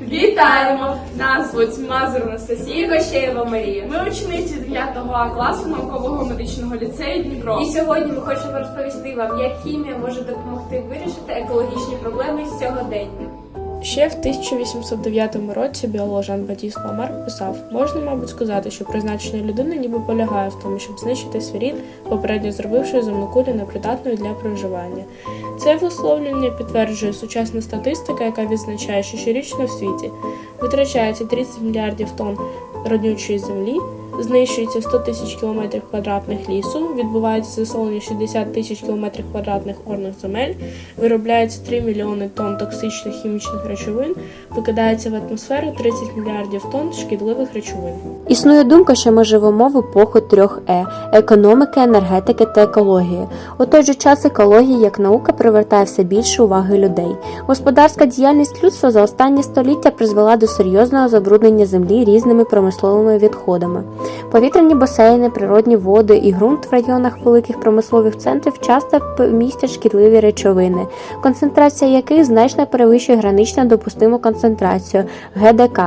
Вітаємо! Нас звуть Мазур Анастасія Гощеєва Марія. Ми учениці 9 А класу наукового медичного ліцею Дніпро. І сьогодні ми хочемо розповісти вам, як хімія може допомогти вирішити екологічні проблеми сьогодення. Ще в 1809 році біолог Жан Батіст Ламарк писав: можна, мабуть, сказати, що призначення людини ніби полягає в тому, щоб знищити свій рід, попередньо зробивши земну кулю непридатною для проживання. Це висловлення підтверджує сучасна статистика, яка відзначає, що щорічно в світі витрачається 30 мільярдів тонн родючої землі. Знищується 100 тисяч кілометрів квадратних лісу, відбувається засолення 60 тисяч кілометрів квадратних орних земель, виробляється 3 мільйони тонн токсичних хімічних речовин, викидається в атмосферу 30 мільярдів тонн шкідливих речовин. Існує думка, що ми живемо в епоху трьох Е економіки, енергетики та екології. У той же час екологія як наука привертає все більше уваги людей. Господарська діяльність людства за останні століття призвела до серйозного забруднення землі різними промисловими відходами. Повітряні басейни, природні води і ґрунт в районах великих промислових центрів часто містять шкідливі речовини, концентрація яких значно перевищує гранично допустиму концентрацію ГДК.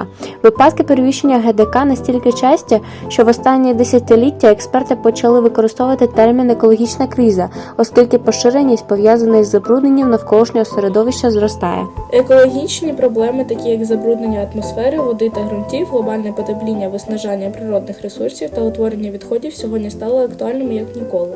Випадки перевищення ГДК настільки часті, що в останні десятиліття експерти почали використовувати термін екологічна криза, оскільки поширеність пов'язана із забрудненням навколишнього середовища зростає. Екологічні проблеми, такі як забруднення атмосфери, води та ґрунтів, глобальне потепління, виснажання природних ресурсів та утворення відходів сьогодні стали актуальними як ніколи.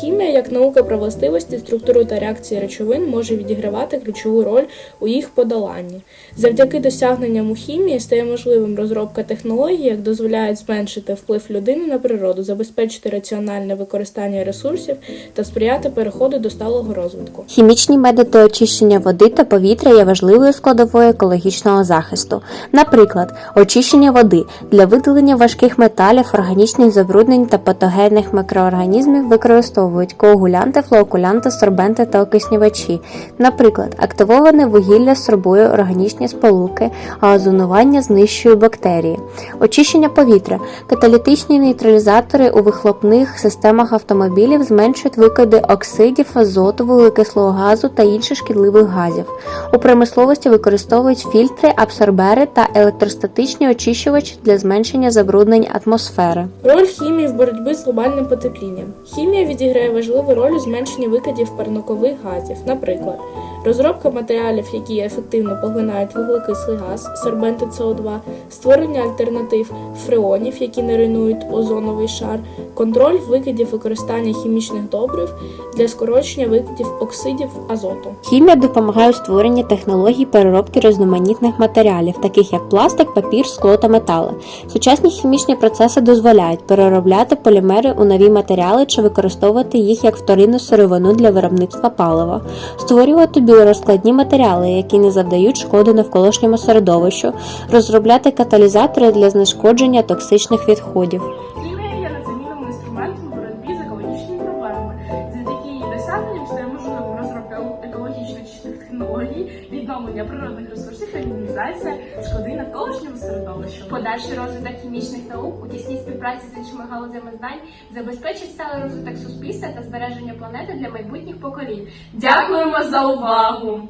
Хімія, як наука про властивості, структуру та реакції речовин, може відігравати ключову роль у їх подоланні. Завдяки досягненням у хімії стає можливим розробка технологій, як дозволяють зменшити вплив людини на природу, забезпечити раціональне використання ресурсів та сприяти переходу до сталого розвитку. Хімічні методи очищення води та повітря є важливою складовою екологічного захисту. Наприклад, очищення води для видалення важких металів, органічних забруднень та патогенних мікроорганізмів використовують коагулянти, флоокулянти, сорбенти та окиснювачі. Наприклад, активоване вугілля сорбує органічні сполуки, а озонування знищує бактерії. Очищення повітря. Каталітичні нейтралізатори у вихлопних системах автомобілів зменшують викиди оксидів, азоту, вуглекислого газу та інших шкідливих газів. У промисловості використовують фільтри, абсорбери та електростатичні очищувачі для зменшення забруднень атмосфери. Роль хімії в боротьбі з глобальним потеплінням. Хімія відіграє важливу роль у зменшенні викидів парникових газів, наприклад, розробка матеріалів, які ефективно поглинають вуглекислий газ, сорбенти СО2, створення альтернатив фреонів, які не руйнують озоновий шар, контроль викидів використання хімічних добрив для скорочення викидів оксидів азоту. Хімія допомагає у створенні технологій переробки різноманітних матеріалів, таких як пластик, папір, скло та метали. Сучасні хімічні процеси дозволяють переробляти полімери у нові матеріали чи використовувати їх як вторинну сировину для виробництва палива, створювати біорозкладні матеріали, які не завдають шкоди навколишньому середовищу, розробляти каталізатори для знешкодження токсичних відходів. Технологій, природних ресурсів та мінімізація шкоди навколишньому середовищу. Подальший розвиток хімічних наук у тісній співпраці з іншими галузями знань забезпечить сталий розвиток суспільства та збереження планети для майбутніх поколінь. Дякуємо за увагу!